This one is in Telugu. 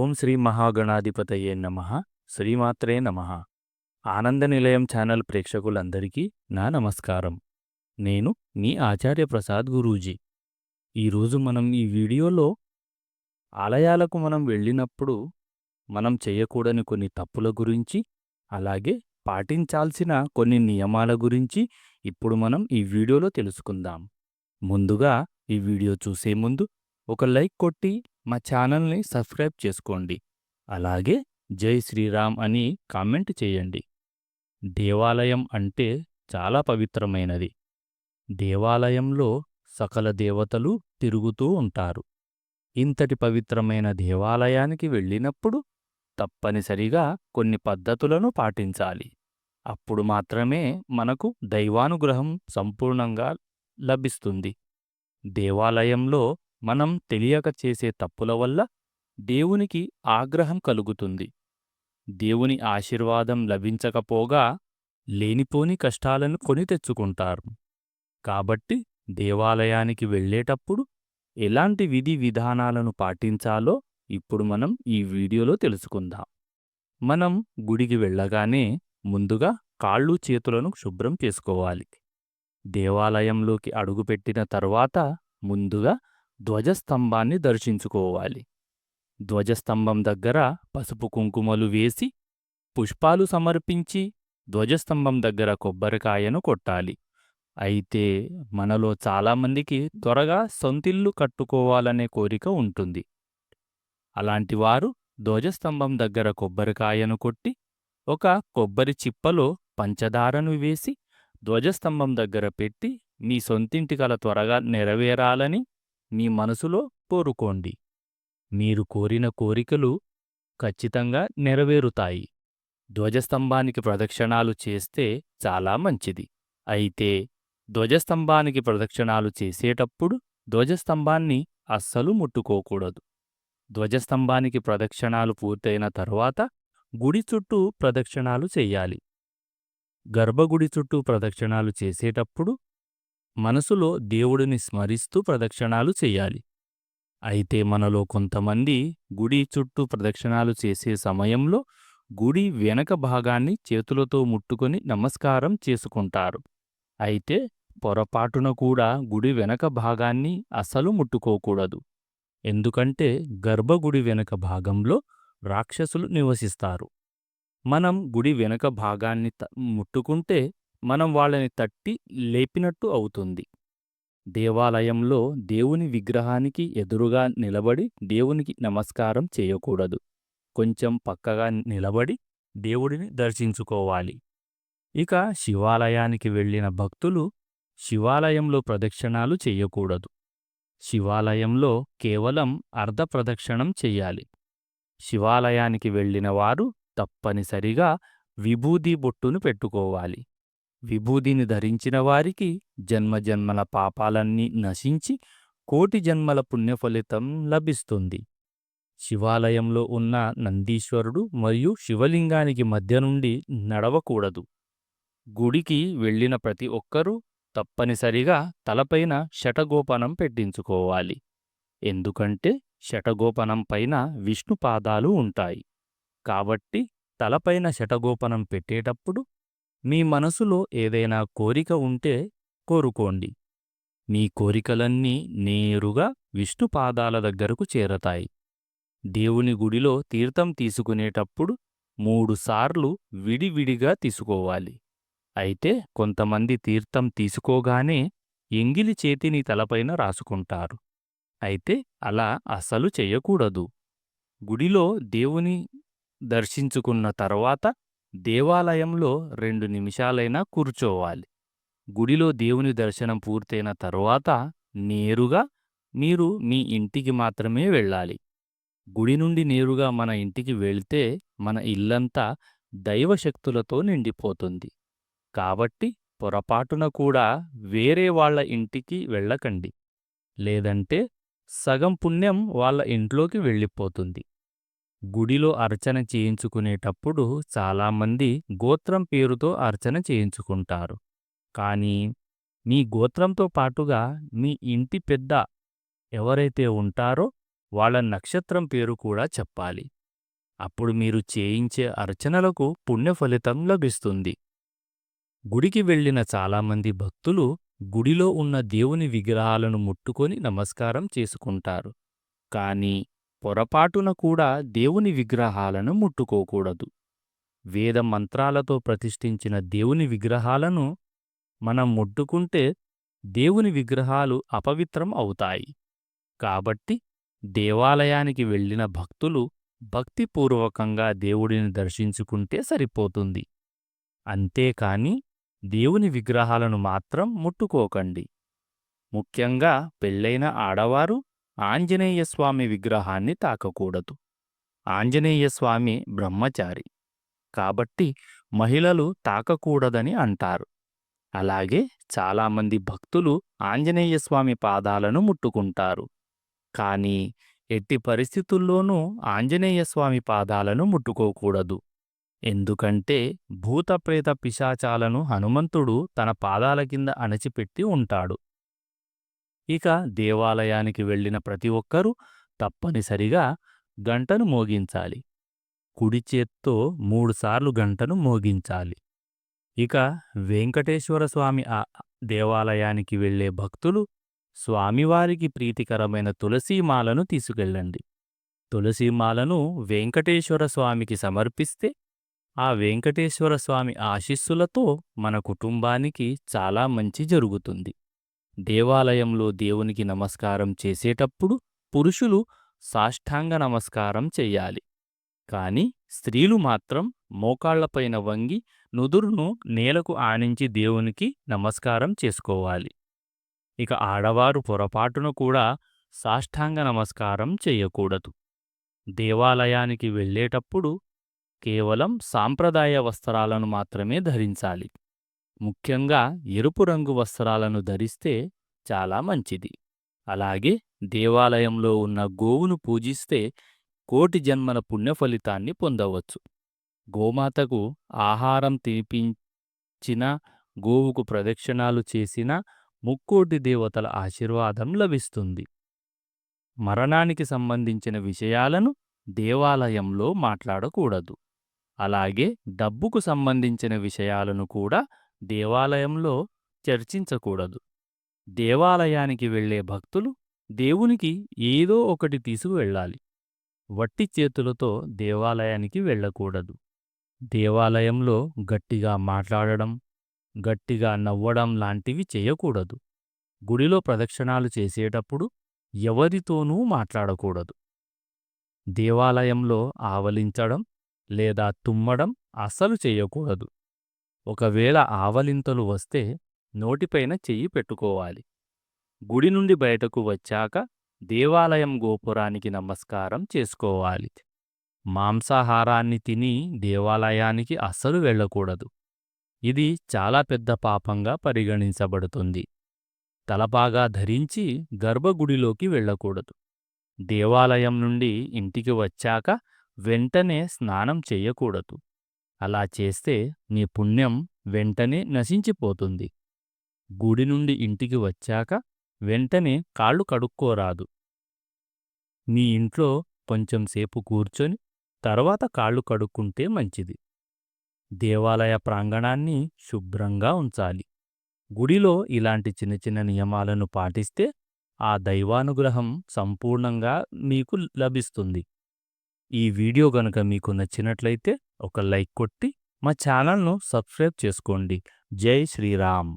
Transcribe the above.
ఓం శ్రీ మహాగణాధిపతయే నమ శ్రీమాత్రే నమ. ఆనంద నిలయం ఛానల్ ప్రేక్షకులందరికీ నా నమస్కారం. నేను మీ ఆచార్య ప్రసాద్ గురూజీ. ఈరోజు మనం ఈ వీడియోలో ఆలయాలకు మనం వెళ్ళినప్పుడు మనం చేయకూడని కొన్ని తప్పుల గురించి అలాగే పాటించాల్సిన కొన్ని నియమాల గురించి ఇప్పుడు మనం ఈ వీడియోలో తెలుసుకుందాం. ముందుగా ఈ వీడియో చూసే ముందు ఒక లైక్ కొట్టి మా ఛానల్ని సబ్స్క్రైబ్ చేసుకోండి. అలాగే జై శ్రీరామ్ అని కామెంట్ చేయండి. దేవాలయం అంటే చాలా పవిత్రమైనది. దేవాలయంలో సకల దేవతలు తిరుగుతూ ఉంటారు. ఇంతటి పవిత్రమైన దేవాలయానికి వెళ్ళినప్పుడు తప్పనిసరిగా కొన్ని పద్ధతులను పాటించాలి. అప్పుడు మాత్రమే మనకు దైవానుగ్రహం సంపూర్ణంగా లభిస్తుంది. దేవాలయంలో మనం తెలియక చేసే తప్పుల వల్ల దేవునికి ఆగ్రహం కలుగుతుంది. దేవుని ఆశీర్వాదం లభించకపోగా లేనిపోని కష్టాలను కొని తెచ్చుకుంటారు. కాబట్టి దేవాలయానికి వెళ్ళేటప్పుడు ఎలాంటి విధి విధానాలను పాటించాలో ఇప్పుడు మనం ఈ వీడియోలో తెలుసుకుందాం. మనం గుడికి వెళ్ళగానే ముందుగా కాళ్ళు చేతులను శుభ్రం చేసుకోవాలి. దేవాలయంలోకి అడుగుపెట్టిన తర్వాత ముందుగా ధ్వజస్తంభాన్ని దర్శించుకోవాలి. ధ్వజస్తంభం దగ్గర పసుపు కుంకుమలు వేసి పుష్పాలు సమర్పించి ధ్వజస్తంభం దగ్గర కొబ్బరికాయను కొట్టాలి. అయితే మనలో చాలామందికి త్వరగా సొంతిల్లు కట్టుకోవాలనే కోరిక ఉంటుంది. అలాంటివారు ధ్వజస్తంభం దగ్గర కొబ్బరికాయను కొట్టి ఒక కొబ్బరి చిప్పలో పంచదారను వేసి ధ్వజస్తంభం దగ్గర పెట్టి మీ సొంతింటి కల త్వరగా నెరవేరాలని మీ మనసులో కోరుకోండి. మీరు కోరిన కోరికలు ఖచ్చితంగా నెరవేరుతాయి. ధ్వజస్తంభానికి ప్రదక్షిణాలు చేస్తే చాలా మంచిది. అయితే ధ్వజస్తంభానికి ప్రదక్షిణాలు చేసేటప్పుడు ధ్వజస్తంభాన్ని అస్సలు ముట్టుకోకూడదు. ధ్వజస్తంభానికి ప్రదక్షిణాలు పూర్తయిన తరువాత గుడి చుట్టూ ప్రదక్షిణాలు చెయ్యాలి గర్భగుడి చుట్టూ ప్రదక్షిణాలు చేసేటప్పుడు మనసులో దేవుడిని స్మరిస్తూ ప్రదక్షిణాలు చెయ్యాలి అయితే మనలో కొంతమంది గుడి చుట్టూ ప్రదక్షిణాలు చేసే సమయంలో గుడి వెనక భాగాన్ని చేతులతో ముట్టుకొని నమస్కారం చేసుకుంటారు. అయితే పొరపాటున కూడా గుడి వెనక భాగాన్ని అసలు ముట్టుకోకూడదు. ఎందుకంటే గర్భగుడి వెనక భాగంలో రాక్షసులు నివసిస్తారు. మనం గుడి వెనక భాగాన్ని ముట్టుకుంటే మనం వాళ్ళని తట్టి లేపినట్టు అవుతుంది. దేవాలయంలో దేవుని విగ్రహానికి ఎదురుగా నిలబడి దేవునికి నమస్కారం చేయకూడదు. కొంచెం పక్కగా నిలబడి దేవుడిని దర్శించుకోవాలి. ఇక శివాలయానికి వెళ్ళిన భక్తులు శివాలయంలో ప్రదక్షిణాలు చెయ్యకూడదు శివాలయంలో కేవలం అర్ధ ప్రదక్షిణం చెయ్యాలి శివాలయానికి వెళ్ళిన వారు తప్పనిసరిగా విభూది బొట్టును పెట్టుకోవాలి. విభూదిని ధరించిన వారికి జన్మజన్మల పాపాలన్నీ నశించి కోటి జన్మల పుణ్యఫలితం లభిస్తుంది. శివాలయంలో ఉన్న నందీశ్వరుడు మరియు శివలింగానికి మధ్య నుండి నడవకూడదు. గుడికి వెళ్ళిన ప్రతి ఒక్కరూ తప్పనిసరిగా తలపైన శటగోపనం పెట్టించుకోవాలి. ఎందుకంటే శటగోపనం పైన విష్ణు పాదాలు ఉంటాయి. కాబట్టి తలపైన శటగోపనం పెట్టేటప్పుడు మీ మనసులో ఏదైనా కోరిక ఉంటే కోరుకోండి. మీ కోరికలన్నీ నేరుగా విష్ణు పాదాల దగ్గరకు చేరతాయి. దేవుని గుడిలో తీర్థం తీసుకునేటప్పుడు మూడుసార్లు విడివిడిగా తీసుకోవాలి. అయితే కొంతమంది తీర్థం తీసుకోగానే ఎంగిలి చేతిని తలపైన రాసుకుంటారు. అయితే అలా అసలు చెయ్యకూడదు గుడిలో దేవుని దర్శించుకున్న తర్వాత దేవాలయంలో రెండు నిమిషాలైనా కూర్చోవాలి. గుడిలో దేవుని దర్శనం పూర్తయిన తరువాత నేరుగా మీరు మీ ఇంటికి మాత్రమే వెళ్ళాలి. గుడి నుండి నేరుగా మన ఇంటికి వెళ్తే మన ఇల్లంతా దైవశక్తులతో నిండిపోతుంది. కాబట్టి పొరపాటున కూడా వేరే వాళ్ళ ఇంటికి వెళ్ళకండి. లేదంటే సగం పుణ్యం వాళ్ళ ఇంట్లోకి వెళ్ళిపోతుంది. గుడిలో అర్చన చేయించుకునేటప్పుడు చాలామంది గోత్రం పేరుతో అర్చన చేయించుకుంటారు. కానీ మీ గోత్రంతో పాటుగా మీ ఇంటి పెద్ద ఎవరైతే ఉంటారో వాళ్ళ నక్షత్రం పేరు కూడా చెప్పాలి. అప్పుడు మీరు చేయించే అర్చనలకు పుణ్యఫలితం లభిస్తుంది. గుడికి వెళ్ళిన చాలామంది భక్తులు గుడిలో ఉన్న దేవుని విగ్రహాలను ముట్టుకొని నమస్కారం చేసుకుంటారు. కాని పొరపాటున కూడా దేవుని విగ్రహాలను ముట్టుకోకూడదు. వేద మంత్రాలతో ప్రతిష్ఠించిన దేవుని విగ్రహాలను మనం ముట్టుకుంటే దేవుని విగ్రహాలు అపవిత్రం అవుతాయి. కాబట్టి దేవాలయానికి వెళ్ళిన భక్తులు భక్తిపూర్వకంగా దేవుడిని దర్శించుకుంటే సరిపోతుంది. అంతేకాని దేవుని విగ్రహాలను మాత్రం ముట్టుకోకండి. ముఖ్యంగా పెళ్ళైన ఆడవారు ఆంజనేయస్వామి విగ్రహాన్ని తాకకూడదు. ఆంజనేయస్వామి బ్రహ్మచారి. కాబట్టి మహిళలు తాకకూడదని అంటారు. అలాగే చాలామంది భక్తులు ఆంజనేయస్వామి పాదాలను ముట్టుకుంటారు. కానీ ఎట్టి పరిస్థితుల్లోనూ ఆంజనేయస్వామి పాదాలను ముట్టుకోకూడదు. ఎందుకంటే భూతప్రేత పిశాచాలను హనుమంతుడు తన పాదాల కింద అణచిపెట్టి ఉంటాడు. ఇక దేవాలయానికి వెళ్ళిన ప్రతి ఒక్కరూ తప్పనిసరిగా గంటను మోగించాలి. కుడి చేత్తో మూడుసార్లు గంటను మోగించాలి. ఇక వెంకటేశ్వర స్వామి ఆ దేవాలయానికి వెళ్ళే భక్తులు స్వామివారికి ప్రీతికరమైన తులసీమాలను తీసుకెళ్ళండి. తులసీమాలను వెంకటేశ్వర స్వామికి సమర్పిస్తే ఆ వెంకటేశ్వర స్వామి ఆశీస్సులతో మన కుటుంబానికి చాలా మంచి జరుగుతుంది. దేవాలయంలో దేవునికి నమస్కారం చేసేటప్పుడు పురుషులు సాష్టాంగ నమస్కారం చెయ్యాలి కాని స్త్రీలు మాత్రం మోకాళ్ళపైన వంగి నుదురును నేలకు ఆనించి దేవునికి నమస్కారం చేసుకోవాలి. ఇక ఆడవారు పొరపాటున కూడా సాష్టాంగ నమస్కారం చెయ్యకూడదు దేవాలయానికి వెళ్ళేటప్పుడు కేవలం సాంప్రదాయ వస్త్రాలను మాత్రమే ధరించాలి. ముఖ్యంగా ఎరుపు రంగు వస్త్రాలను ధరిస్తే చాలా మంచిది. అలాగే దేవాలయంలో ఉన్న గోవును పూజిస్తే కోటి జన్మల పుణ్యఫలితాన్ని పొందవచ్చు. గోమాతకు ఆహారం తినిపించిన గోవుకు ప్రదక్షిణాలు చేసిన ముక్కోటి దేవతల ఆశీర్వాదం లభిస్తుంది. మరణానికి సంబంధించిన విషయాలను దేవాలయంలో మాట్లాడకూడదు. అలాగే డబ్బుకు సంబంధించిన విషయాలను కూడా దేవాలయంలో చర్చించకూడదు. దేవాలయానికి వెళ్ళే భక్తులు దేవునికి ఏదో ఒకటి తీసుకువెళ్ళాలి. వట్టి చేతులతో దేవాలయానికి వెళ్ళకూడదు. దేవాలయంలో గట్టిగా మాట్లాడడం గట్టిగా నవ్వడం లాంటివి చేయకూడదు. గుడిలో ప్రదక్షిణాలు చేసేటప్పుడు ఎవరితోనూ మాట్లాడకూడదు. దేవాలయంలో ఆవలించడం లేదా తుమ్మడం అస్సలు చేయకూడదు. ఒకవేళ ఆవలింతలు వస్తే నోటిపైన చెయ్యి పెట్టుకోవాలి. గుడి నుండి బయటకు వచ్చాక దేవాలయం గోపురానికి నమస్కారం చేసుకోవాలి. మాంసాహారాన్ని తిని దేవాలయానికి అస్సలు వెళ్ళకూడదు. ఇది చాలా పెద్ద పాపంగా పరిగణించబడుతుంది. తలపాగా ధరించి గర్భగుడిలోకి వెళ్ళకూడదు. దేవాలయం నుండి ఇంటికి వచ్చాక వెంటనే స్నానం చెయ్యకూడదు అలా చేస్తే నీ పుణ్యం వెంటనే నశించిపోతుంది. గుడి నుండి ఇంటికి వచ్చాక వెంటనే కాళ్ళు కడుక్కోరాదు. నీ ఇంట్లో కొంచెం సేపు కూర్చొని తర్వాత కాళ్ళు కడుక్కుంటే మంచిది. దేవాలయ ప్రాంగణాన్ని శుభ్రంగా ఉంచాలి. గుడిలో ఇలాంటి చిన్న చిన్న నియమాలను పాటిస్తే ఆ దైవానుగ్రహం సంపూర్ణంగా మీకు లభిస్తుంది. ఈ వీడియో గనుక మీకు నచ్చినట్లయితే ఒక లైక్ కొట్టి మా ఛానల్ను సబ్స్క్రైబ్ చేసుకోండి. జై శ్రీరామ్.